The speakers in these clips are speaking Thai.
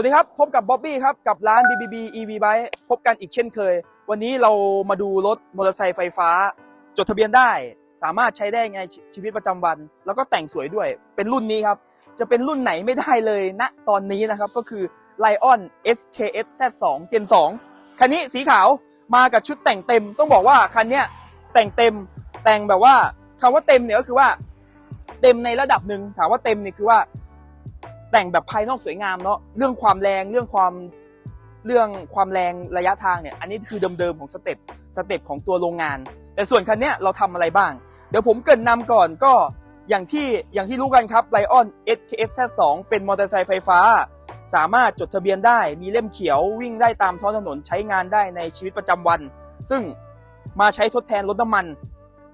วัสดีครับ พบกับบ๊อบบี้ครับ กับร้าน BBB EV Bike พบกันอีกเช่นเคย วันนี้เรามาดูรถมอเตอร์ไซค์ไฟฟ้า จดทะเบียนได้ สามารถใช้ได้ในชีวิตประจำวัน แล้วก็แต่งสวยด้วยเป็นรุ่นนี้ครับ จะเป็นรุ่นไหนไม่ได้เลยณตอนนี้นะครับ ก็คือ Lion SKS Z2 Gen 2คันนี้สีขาวมากับชุดแต่งเต็ม ต้องบอกว่าคันเนี้ยแต่งเต็มแต่งแบบว่าคำว่าเต็มเนี่ยก็คือว่า เต็มในระดับหนึ่งถามว่าเต็มเนี่ยคือว่า แต่งแบบภายนอกสวยงามเนาะเรื่องความแรงเรื่องความเรื่องความแรงระยะทางเนี่ยอันนี้คือเดิมๆของสเต็ปสเต็ปของตัวโรงงาน แต่ส่วนคันเนี้ยเราทำอะไรบ้าง เดี๋ยวผมเกินนำก่อนก็อย่างที่อย่างที่รู้กันครับ Lion SKS Z2 เป็นมอเตอร์ไซค์ไฟฟ้า สามารถจดทะเบียนได้มีเล่มเขียววิ่งได้ตามท้องถนนใช้งานได้ในชีวิตประจำวัน ซึ่งมาใช้ทดแทนรถน้ำมัน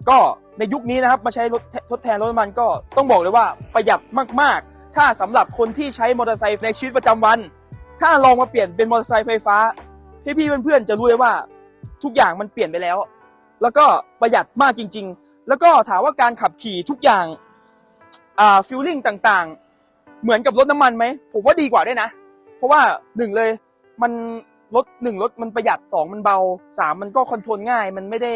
ก็ในยุคนี้นะครับมาใช้รถทดแทนรถน้ำมันก็ต้องบอกเลยว่าประหยัดมากๆ ถ้าสำหรับคนที่ใช้มอเตอร์ไซค์ในชีวิตประจำวัน ถ้าลองมาเปลี่ยนเป็นมอเตอร์ไซค์ไฟฟ้าพี่ๆเพื่อนๆจะรู้เลยว่าทุกอย่างมันเปลี่ยนไปแล้ว แล้วก็ประหยัดมากจริง ๆ แล้วก็ถามว่าการขับขี่ทุกอย่างอ่าฟิลลิ่งต่างๆ เหมือนกับรถน้ำมันไหมผมว่าดีกว่าด้วยนะ เพราะว่าหนึ่งเลยมันรถหนึ่งรถมันประหยัดสองมันเบาสามมันก็คอนโทรลง่ายมันไม่ได้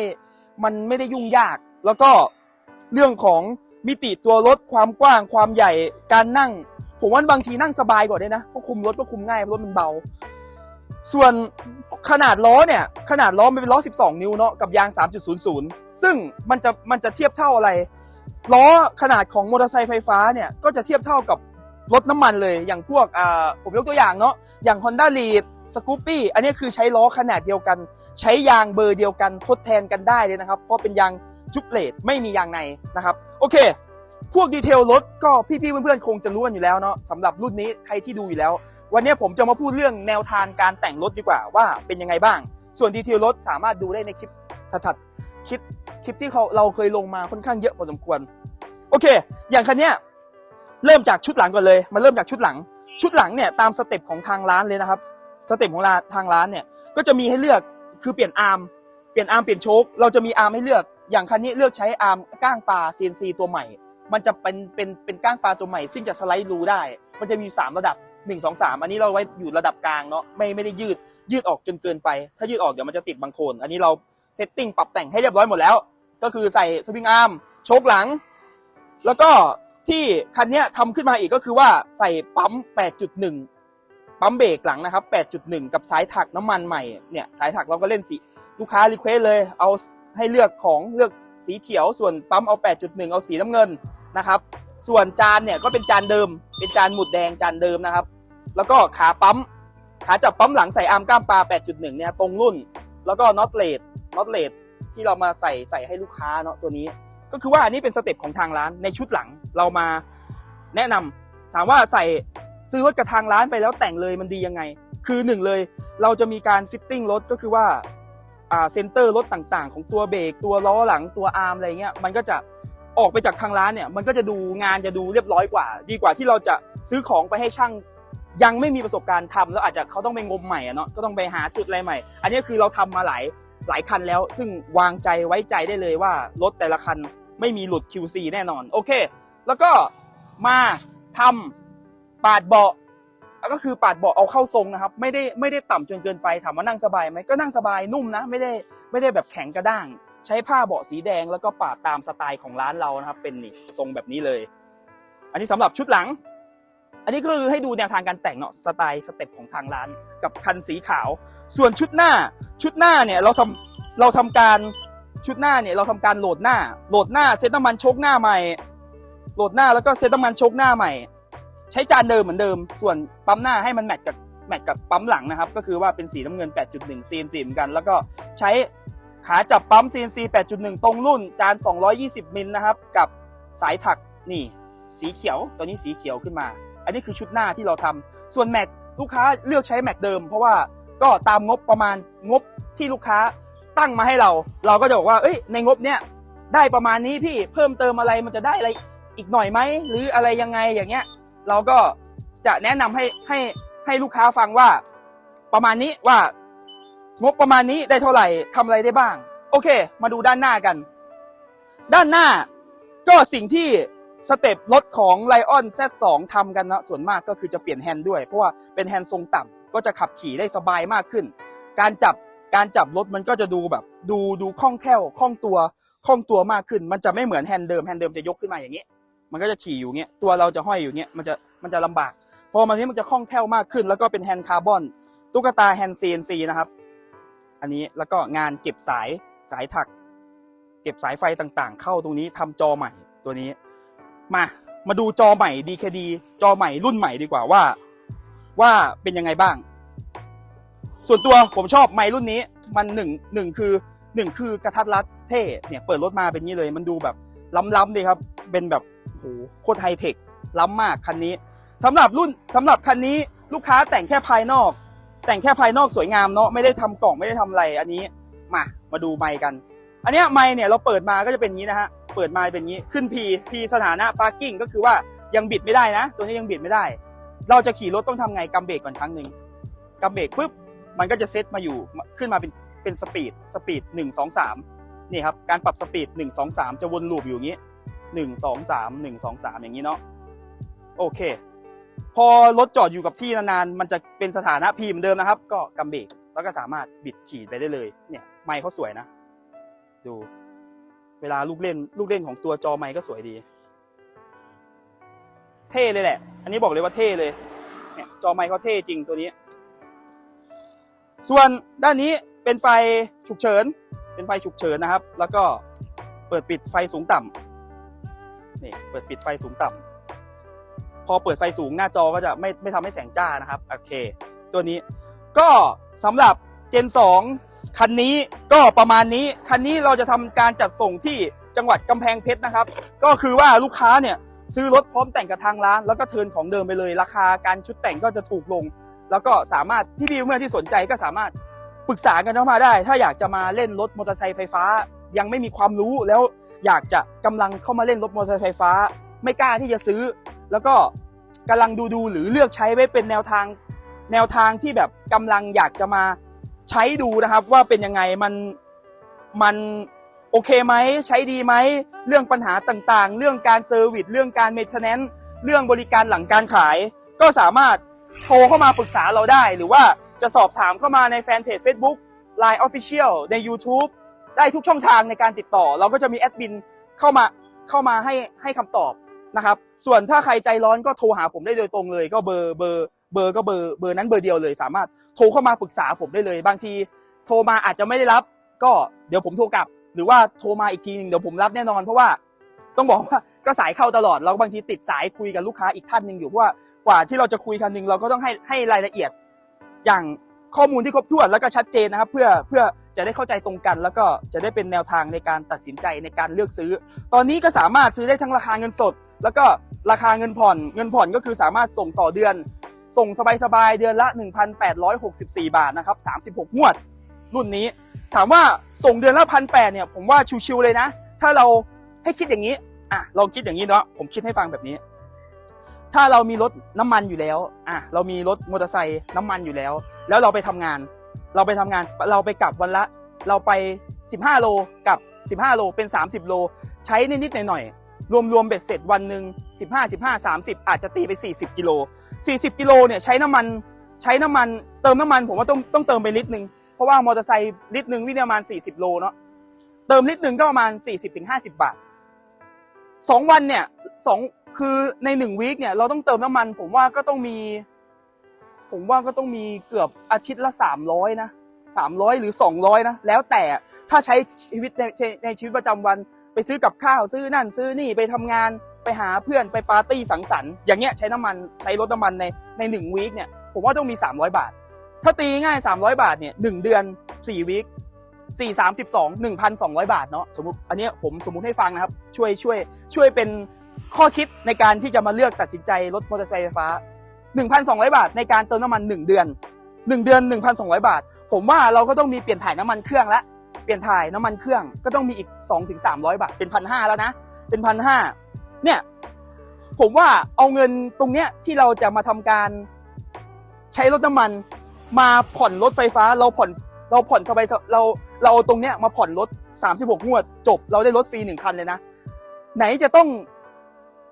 มันไม่ได้ยุ่งยาก แล้วก็เรื่องของ มิติตัวรถความกว้างความใหญ่การนั่ง ผมว่าบางทีนั่งสบายกว่าด้วยนะเพราะคุมรถก็คุมง่ายรถมันเบา ส่วนขนาดล้อเนี่ย ขนาดล้อมันเป็นล้อ 12 นิ้วเนาะกับยาง 3.00 ซึ่งมันจะมันจะเทียบเท่าอะไรล้อขนาดของมอเตอร์ไซค์ไฟฟ้าเนี่ยก็จะเทียบเท่ากับรถน้ำมันเลยอย่างพวกอ่าผมยกตัวอย่างเนาะอย่าง Honda Lead s c o o p y อันนี้คือใช้ล้อขนาดเดียวกัน ใช้ยางเบอร์เดียวกันทดแทนกันได้เลยนะครับ เพราะเป็นยางจุบเลดไม่มียางในนะครับ โอเค พวกดีเทลรถก็พี่ๆเพื่อนๆคงจะรู้กันอยู่แล้วเนาะสำหรับรุ่นนี้ใครที่ดูอยู่แล้ว วันนี้ผมจะมาพูดเรื่องแนวทางการแต่งรถดีกว่าว่าเป็นยังไงบ้าง ส่วนดีเทลรถสามารถดูได้ในคลิปถัดๆคลิปคลิปที่เขาเราเคยลงมาค่อนข้างเยอะพอสมควร โอเค อย่างคันเนี้ยเริ่มจากชุดหลังก่อนเลยมาเริ่มจากชุดหลัง ชุดหลังเนี่ยตามสเต็ปของทางร้านเลยนะครับ สเต็ปของร้านทางร้านเนี่ยก็จะมีให้เลือกคือเปลี่ยนอาร์มเปลี่ยนอาร์มเปลี่ยนโชคเราจะมีอาร์มให้เลือกอย่างคันนี้เลือกใช้อาร์มก้างปลา CNC ตัวใหม่ มันจะเป็นเป็นเป็นก้างปลาตัวใหม่ ซึ่งจะสไลด์รูได้ มันจะมีอยู่สามระดับ 1 2 3 อันนี้เราไว้อยู่ระดับกลางเนาะไม่ไม่ได้ยืดยืดออกจนเกินไป ถ้ายืดออกเดี๋ยวมันจะติดบางโคน อันนี้เราเซตติ้งปรับแต่งให้เรียบร้อยหมดแล้ว ก็คือใส่สปริงอาร์มโชคหลัง แล้วก็ที่คันนี้ทำขึ้นมาอีกก็คือว่าใส่ปั๊ม 8.1 ปั๊มเบรกหลังนะครับ 8.1 กับสายถักน้ำมันใหม่เนี่ยสายถักเราก็เล่นสีลูกค้ารีเควสเลยเอาให้เลือกของเลือกสีเขียว ส่วนปั๊มเอา 8.1 เอาสีน้ำเงินนะครับ ส่วนจานเนี่ยก็เป็นจานเดิม เป็นจานหมุดแดงจานเดิมนะครับ แล้วก็ขาปั๊มขาจับปั๊มหลังใส่อาร์มก้ามปลา 8.1 เนี่ยตรงรุ่น แล้วก็น็อตเลดน็อตเลดที่เรามาใส่ใส่ให้ลูกค้าเนาะตัวนี้ ก็คือว่าอันนี้เป็นสเต็ปของทางร้านในชุดหลังเรามาแนะนำถามว่าใส่ ซื้อรถกับทางร้านไปแล้วแต่งเลยมันดียังไง คือหนึ่งเลยเราจะมีการฟิตติ้งรถก็คือว่าอ่าเซนเตอร์รถต่างๆ ของตัวเบรกตัวล้อหลังตัวอาร์มอะไรเงี้ยมันก็จะออกไปจากทางร้านเนี่ยมันก็จะดูงานจะดูเรียบร้อยกว่า ดีกว่าที่เราจะซื้อของไปให้ช่างยังไม่มีประสบการณ์ทำแล้วอาจจะเขาต้องไปงมใหม่อะเนาะก็ต้องไปหาจุดอะไรใหม่ อันนี้คือเราทำมาหลายหลายคันแล้ว ซึ่งวางใจไว้ใจได้เลยว่ารถแต่ละคันไม่มีหลุด QC แน่นอน โอเค แล้วก็มาทำ ปาดเบาะก็คือปาดเบาะเอาเข้าทรงนะครับ ไม่ได้ไม่ได้ต่ำจนเกินไปถามว่านั่งสบายไหมก็นั่งสบายนุ่มนะ ไม่ได้ไม่ได้แบบแข็งกระด้าง ใช้ผ้าเบาะสีแดงแล้วก็ปาดตามสไตล์ของร้านเรานะครับ เป็นนี่ทรงแบบนี้เลย อันนี้สำหรับชุดหลัง อันนี้ก็คือให้ดูแนวทางการแต่งเนาะสไตล์สเต็ปของทางร้าน กับคันสีขาว ส่วนชุดหน้า ชุดหน้าเนี่ยเราทำเราทำการชุดหน้าเนี่ยเราทำการโหลดหน้า โหลดหน้าเซตน้ำมันชคหน้าใหม่ โหลดหน้าแล้วก็เซตน้ำมันชคหน้าใหม่ ใช้จานเดิมเหมือนเดิม ส่วนปั๊มหน้าให้มันแมทกับแมทกับปั๊มหลังนะครับ ก็คือว่าเป็นสีน้ำเงิน 8.1 CNC เหมือนกัน แล้วก็ใช้ขาจับปั๊ม CNC 8.1 ตรงรุ่นจาน 220 มิลนะครับ กับสายถักนี่ สีเขียวตัวนี้สีเขียวขึ้นมา อันนี้คือชุดหน้าที่เราทำส่วนแม็กลูกค้าเลือกใช้แม็กเดิม เพราะว่าก็ตามงบประมาณงบที่ลูกค้าตั้งมาให้เรา เราก็จะบอกว่าเอ้ยในงบเนี้ยได้ประมาณนี้พี่เพิ่มเติมอะไรมันจะได้อะไรอีกหน่อยไหมหรืออะไรยังไงอย่างเงี้ย เราก็จะแนะนำให้ให้ให้ลูกค้าฟังว่า ประมาณนี้ว่างบประมาณนี้ได้เท่าไหร่ทำอะไรได้บ้าง โอเค มาดูด้านหน้ากัน ด้านหน้าก็สิ่งที่สเต็ปรถของ Lion Z2 ทำกันนะส่วนมากก็คือจะเปลี่ยนแฮนด์ด้วย เพราะว่าเป็นแฮนด์ทรงต่ำก็จะขับขี่ได้สบายมากขึ้น การจับการจับรถมันก็จะดูแบบ ดูดูคล่องแคล่วคล่องตัวคล่องตัวมากขึ้น มันจะไม่เหมือนแฮนด์เดิมแฮนด์เดิมจะยกขึ้นมาอย่างนี้ มันก็จะขี่อยู่เงี้ยตัวเราจะห้อยอยู่เงี้ยมันจะมันจะลำบาก พอมันนี้มันจะคล่องแคล่วมากขึ้น แล้วก็เป็นแฮนด์คาร์บอนตุ๊กตาแฮนด์ CNC นะครับ อันนี้แล้วก็งานเก็บสายสายถัก เก็บสายไฟต่างๆ เข้าตรงนี้ทำจอใหม่ตัวนี้ มามาดูจอใหม่ DKD จอใหม่รุ่นใหม่ดีกว่าว่า ว่าเป็นยังไงบ้าง ส่วนตัวผมชอบไมค์รุ่นนี้ มันหนึ่งหนึ่งคือหนึ่งคือกระทัดรัดเท่เนี่ยเปิดรถมาเป็นงี้เลย มันดูแบบล้ำๆดีครับ เป็นแบบ โหโคตรไฮเทคล้ำมากคันนี้สำหรับรุ่นสำหรับคันนี้ลูกค้าแต่งแค่ภายนอก แต่งแค่ภายนอกสวยงามเนาะไม่ได้ทำกล่องไม่ได้ทำอะไรอันนี้มามาดูไมค์กัน อันนี้ไมค์เนี่ยเราเปิดมาก็จะเป็นงนี้นะฮะเปิดมาเป็นงนี้ขึ้น P P สถานะ parking ก็คือว่ายังบิดไม่ได้นะ ตัวนี้ยังบิดไม่ได้ เราจะขี่รถต้องทำไงกำเบรกก่อนครั้งหนึ่งกำเบรกปุ๊บมันก็จะเซตมาอยู่ขึ้นมาเป็นเป็นสปีดสปีดหนึ่งสองสามนี่ครับการปรับสปีดหนึ่งสองสามจะวนลูปอยู่อย่างนี้ หนึ่งสองสามหนึ่งสองสามอย่างนี้เนาะโอเค พอรถจอดอยู่กับที่นานๆ มันจะเป็นสถานะพีเหมอนเดิมนะครับ ก็กำเบรกแล้วก็สามารถบิดขี่ไปได้เลย เนี่ยไมค์เขาสวยนะ ดู เวลาลูกเล่นลูกเล่นของตัวจอไมค์ก็สวยดี เท่เลยแหละ อันนี้บอกเลยว่าเท่เลย เนี่ยจอไมค์เขาเท่จริงตัวนี้ ส่วนด้านนี้เป็นไฟฉุกเฉิน เป็นไฟฉุกเฉินนะครับ แล้วก็เปิดปิดไฟสูงต่ำ นี่เปิดปิดไฟสูงต่ำพอเปิดไฟสูงหน้าจอก็จะไม่ไม่ทำให้แสงจ้านะครับโอเค ตัวนี้ก็สำหรับ Gen 2คันนี้ก็ประมาณนี้ คันนี้เราจะทำการจัดส่งที่จังหวัดกำแพงเพชรนะครับ ก็คือว่าลูกค้าเนี่ยซื้อรถพร้อมแต่งกับทางร้าน แล้วก็เทินของเดิมไปเลย ราคาการชุดแต่งก็จะถูกลง แล้วก็สามารถพี่พี่เมื่อที่สนใจก็สามารถปรึกษากันเข้ามาได้ ถ้าอยากจะมาเล่นรถมอเตอร์ไซค์ไฟฟ้า ยังไม่มีความรู้แล้วอยากจะกำลังเข้ามาเล่นรถมอเตอร์ไซค์ไฟฟ้า ไม่กล้าที่จะซื้อ แล้วก็กำลังดูดูหรือเลือกใช้ไว้เป็นแนวทางแนวทางที่แบบกำลังอยากจะมาใช้ดูนะครับ ว่าเป็นยังไงมันมันโอเคไหมใช้ดีไหมเรื่องปัญหาต่างๆ เรื่องการเซอร์วิสเรื่องการเมนเทนแนนซ์เรื่องบริการหลังการขาย ก็สามารถโทรเข้ามาปรึกษาเราได้ หรือว่าจะสอบถามเข้ามาในแฟนเพจ Facebook Line Official ใน YouTube ได้ทุกช่องทางในการติดต่อ เราก็จะมีแอดมินเข้ามาเข้ามาให้ให้คำตอบนะครับ ส่วนถ้าใครใจร้อนก็โทรหาผมได้โดยตรงเลย ก็เบอร์เบอร์เบอร์ก็เบอร์เบอร์นั้นเบอร์เดียวเลย สามารถโทรเข้ามาปรึกษาผมได้เลย บางที โทรมาอาจจะไม่ได้รับ ก็เดี๋ยวผมโทรกลับ หรือว่าโทรมาอีกทีหนึ่งเดี๋ยวผมรับแน่นอน เพราะว่าต้องบอกว่าก็สายเข้าตลอดแล้วบางทีติดสายคุยกับลูกค้าอีกท่านหนึ่งอยู่เพราะว่ากว่าที่เราจะคุยคันหนึ่งเราก็ต้องให้ให้รายละเอียดอย่าง ข้อมูลที่ครบถ้วนแล้วก็ชัดเจนนะครับเพื่อเพื่อจะได้เข้าใจตรงกัน แล้วก็จะได้เป็นแนวทางในการตัดสินใจในการเลือกซื้อ ตอนนี้ก็สามารถซื้อได้ทั้งราคาเงินสด แล้วก็ราคาเงินผ่อน เงินผ่อนก็คือสามารถส่งต่อเดือน ส่งสบายๆเดือนละ 1,864 บาทนะครับ36งวด รุ่นนี้ ถามว่าส่งเดือนละพันแปดเนี่ยผมว่าชิวๆเลยนะ ถ้าเราให้คิดอย่างนี้อะลองคิดอย่างนี้เนาะผมคิดให้ฟังแบบนี้ ถ้าเรามีรถน้ำมันอยู่แล้ว อะ เรามีรถมอเตอร์ไซค์น้ำมันอยู่แล้ว แล้วเราไปทำงาน เราไปทำงาน เราไปกลับวันละ เราไป 15 โลกับ 15 โล เป็น 30 โล ใช้นิดๆหน่อยๆ รวมๆเบ็ดเสร็จวันหนึ่ง15 15 30 อาจจะตีไป 40 กิโล 40 กิโลเนี่ยใช้น้ำมัน ใช้น้ำมัน เติมน้ำมันผมว่าต้องต้องเติมไปลิตรหนึ่ง เพราะว่ามอเตอร์ไซค์ลิตรหนึ่งวิ่งประมาณ 40 โลเนาะ เติมลิตรหนึ่งก็ประมาณ 40-50 บาทสองวันเนี่ยสอง คือในหนึ่งวีคเนี่ยเราต้องเติมน้ำมัน ผมว่าก็ต้องมี ผมว่าก็ต้องมีเกือบอาทิตย์ละสามร้อยนะสามร้อยหรือสองร้อยนะ แล้วแต่ถ้าใช้ชีวิตในในชีวิตประจำวัน ไปซื้อกับข้าวซื้อนั่นซื้อนี่ไปทำงานไปหาเพื่อนไปปาร์ตี้สังสรรค์อย่างเงี้ยใช้น้ำมันใช้รถน้ำมันในในหนึ่งวีคเนี่ยผมว่าต้องมี300บาท ถ้าตีง่าย300บาทเนี่ยหนึ่งเดือน4วีคสี่สามสิบสองหนึ่งพันสองร้อยบาทเนาะสมมติอันนี้ผมสมมุติให้ฟังนะครับ ช่วยช่วยช่วยเป็น ข้อคิดในการที่จะมาเลือกตัดสินใจรถมอเตอร์ไซค์ไฟฟ้า 1,200 บาท ในการเติมน้ำมัน 1 เดือน 1 เดือน 1,200 บาท ผมว่าเราก็ต้องมีเปลี่ยนถ่ายน้ำมันเครื่องละเปลี่ยนถ่ายน้ำมันเครื่องก็ต้องมีอีก 2-300 บาท เป็นพันห้าแล้วนะ เป็นพันห้าเนี่ยผมว่าเอาเงินตรงเนี้ยที่เราจะมาทำการใช้รถน้ำมัน มาผ่อนรถไฟฟ้าเราผ่อนเราผ่อนสบายเราเราเอาตรงเนี้ยมาผ่อนรถ 36 งวด จบ เราได้รถฟรีหนึ่งคันเลยนะ ไหนจะต้อง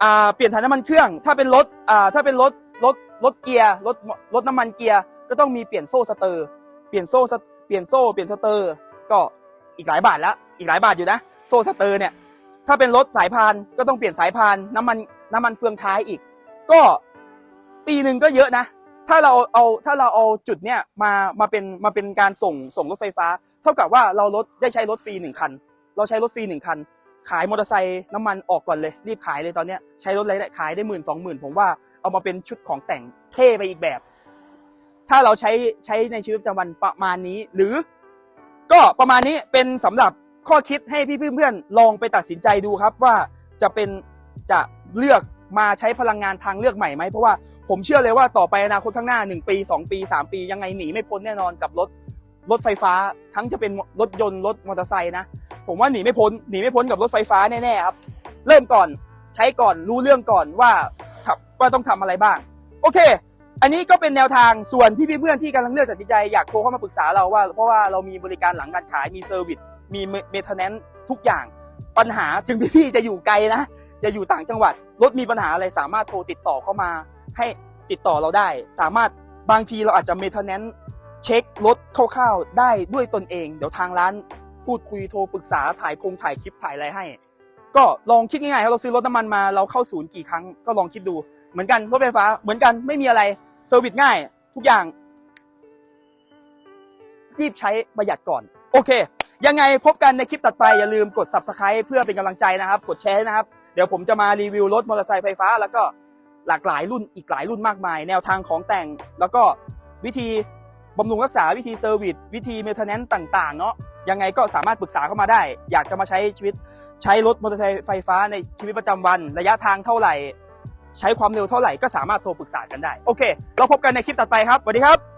อ่าเปลี่ยนถ่ายน้ำมันเครื่อง ถ้าเป็นรถอ่าถ้าเป็นรถรถรถเกียร์รถรถน้ำมันเกียร์ก็ต้องมีเปลี่ยนโซ่สเตอร์ เปลี่ยนโซ่เปลี่ยนโซ่เปลี่ยนสเตอร์ ก็อีกหลายบาทละอีกหลายบาทอยู่นะ โซ่สเตอร์เนี่ยถ้าเป็นรถสายพานก็ต้องเปลี่ยนสายพานน้ำมันน้ำมันเฟืองท้ายอีก ก็ปีหนึ่งก็เยอะนะ ถ้าเราเอาถ้าเราเอาจุดเนี้ยมามาเป็นมาเป็นการส่งส่งรถไฟฟ้า เท่ากับว่าเราลดได้ใช้รถฟรีหนึ่งคัน เราใช้รถฟรีหนึ่งคัน ขายมอเตอร์ไซค์น้ำมันออกก่อนเลย รีบขายเลยตอนเนี้ยใช้รถอะไรได้ขายได้หมื่นสองหมื่นผมว่าเอามาเป็นชุดของแต่งเท่ไปอีกแบบ ถ้าเราใช้ใช้ในชีวิตประจำวันประมาณนี้ หรือ ก็ประมาณนี้เป็นสำหรับข้อคิดให้พี่เพื่อนๆลองไปตัดสินใจดูครับว่าจะเป็นจะเลือกมาใช้พลังงานทางเลือกใหม่ไหมเพราะว่าผมเชื่อเลยว่าต่อไปอนาคตข้างหน้า 1 ปี 2 ปี 3 ปียังไงหนีไม่พ้นแน่นอนกับรถ รถไฟฟ้าทั้งจะเป็นรถยนต์รถมอเตอร์ไซค์นะ ผมว่าหนีไม่พ้นหนีไม่พ้นกับรถไฟฟ้าแน่ๆครับ เริ่มก่อนใช้ก่อนรู้เรื่องก่อนว่าว่าต้องทำอะไรบ้าง โอเค อันนี้ก็เป็นแนวทางส่วนพี่เพื่อนที่กำลังเลือกตัดสินใจอยากโทรเข้ามาปรึกษาเราว่าเพราะว่าเรามีบริการหลังการขายมีเซอร์วิสมีเมทแนนทุกอย่างปัญหาถึงพี่ๆจะอยู่ไกลนะ จะอยู่ต่างจังหวัดรถมีปัญหาอะไรสามารถโทรติดต่อเข้ามา ให้ติดต่อเราได้ สามารถบางทีเราอาจจะเมทแนน เช็ครถคร่าวๆได้ด้วยตนเอง เดี๋ยวทางร้านพูดคุยโทรปรึกษาถ่ายคงถ่ายคลิปถ่ายอะไรให้ ก็ลองคิดง่ายๆครับเราซื้อรถน้ำมันมาเราเข้าศูนย์กี่ครั้งก็ลองคิดดู เหมือนกันรถไฟฟ้าเหมือนกันไม่มีอะไรเซอร์วิสง่าย ทุกอย่างรีบใช้ประหยัดก่อน โอเค ยังไงพบกันในคลิปตัดไป อย่าลืมกด subscribe เพื่อเป็นกำลังใจนะครับ กดแชร์นะครับ เดี๋ยวผมจะมารีวิวรถมอเตอร์ไซค์ไฟฟ้า แล้วก็หลากหลายรุ่นอีกหลายรุ่นมากมาย แนวทางของแต่งแล้วก็วิธี บำรุงรักษาวิธีเซอร์วิสวิธีเม t เทนแนนต์ต่างๆเนาะยังไงก็สามารถปรึกษาเข้ามาได้ อยากจะมาใช้ชีวิตใช้รถมอเตอร์ไซค์ไฟฟ้าในชีวิตประจำวัน ระยะทางเท่าไหร่ ใช้ความเร็วเท่าไหร่ก็สามารถโทรปรึกษากันได้ โอเค เราพบกันในคลิปต่อไปครับสวัสดีครับ